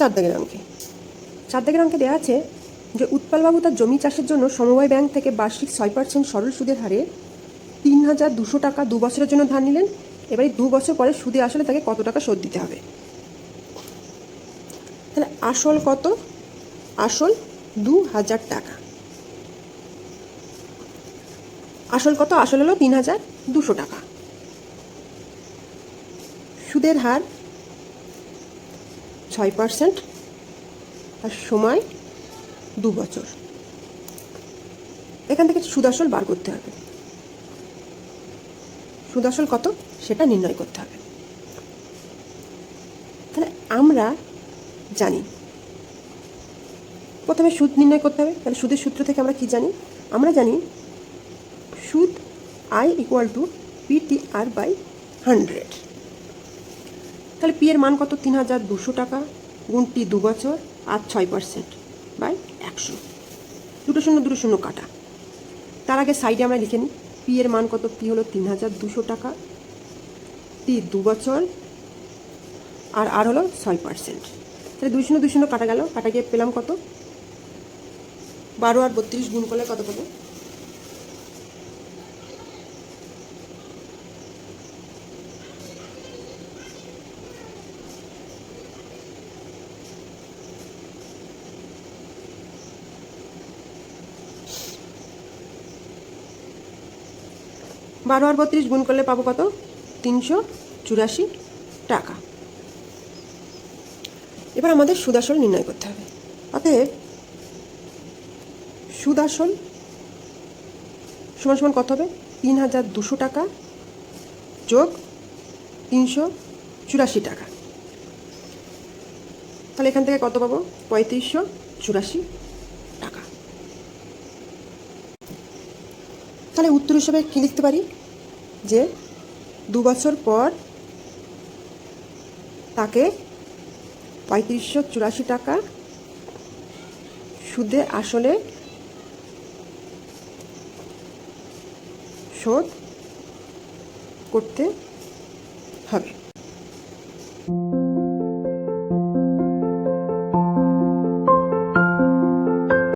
চার দাগের অঙ্কে চার দাগের অঙ্কে দেওয়া আছে যে উৎপলবাবু তার জমি চাষের জন্য সমবায় ব্যাংক থেকে বার্ষিক ছয় পার্সেন্ট সরল সুদের হারে তিন হাজার দুশো টাকা দু বছরের জন্য ধার নিলেন। এবারে দু বছর পরে সুদে আসলে তাকে কত টাকা শোধ দিতে হবে? তাহলে আসল কত? আসল দু হাজার টাকা। আসল কত? আসল হলো তিন হাজার দুশো টাকা। সুদের হার ছয় পার্সেন্ট আর সময় দু বছর। এখান থেকে সুদাসল বার করতে হবে। সুদাসল কত? সেটা নির্ণয় করতে হবে। তাহলে আমরা জানি। প্রথমে সুদ নির্ণয় করতে হবে। তাহলে সুদের সূত্র থেকে আমরা কি জানি? আমরা জানি সুদ I equal to P T R by hundred তাহলে পি এর মান কত? তিন হাজার দুশো টাকা গুণ টি দু বছর, আর ছয় পার্সেন্ট বাই একশো। দুটো শূন্য দুটো শূন্য কাটা। তার আগে সাইডে আমরা লিখে নিই, পি এর মান কত? পি হলো তিন হাজার দুশো টাকা, টি দু বছর, আর আর হলো ছয় পার্সেন্ট তাহলে দুই শূন্য দুই শূন্য কাটা গেল, কাটা গিয়ে পেলাম কত? বারো আর বত্রিশ গুণ করলে কত পাবো? বারো আর বত্রিশ গুণ করলে পাবো কত? তিনশো চুরাশি টাকা। এবার আমাদের সুদাসল নির্ণয় করতে হবে। অতএব সুদাসল সমান সমান কত হবে? তিন হাজার দুশো টাকা যোগ তিনশো চুরাশি টাকা। তাহলে এখান থেকে কত পাবো? পঁয়ত্রিশশো চুরাশি টাকা তাহলে উত্তর হিসেবে কী লিখতে পারি? যে দু বছর পর তাকে পঁয়ত্রিশশো চুরাশি টাকা সুদে আসলে শোধ করতে হবে।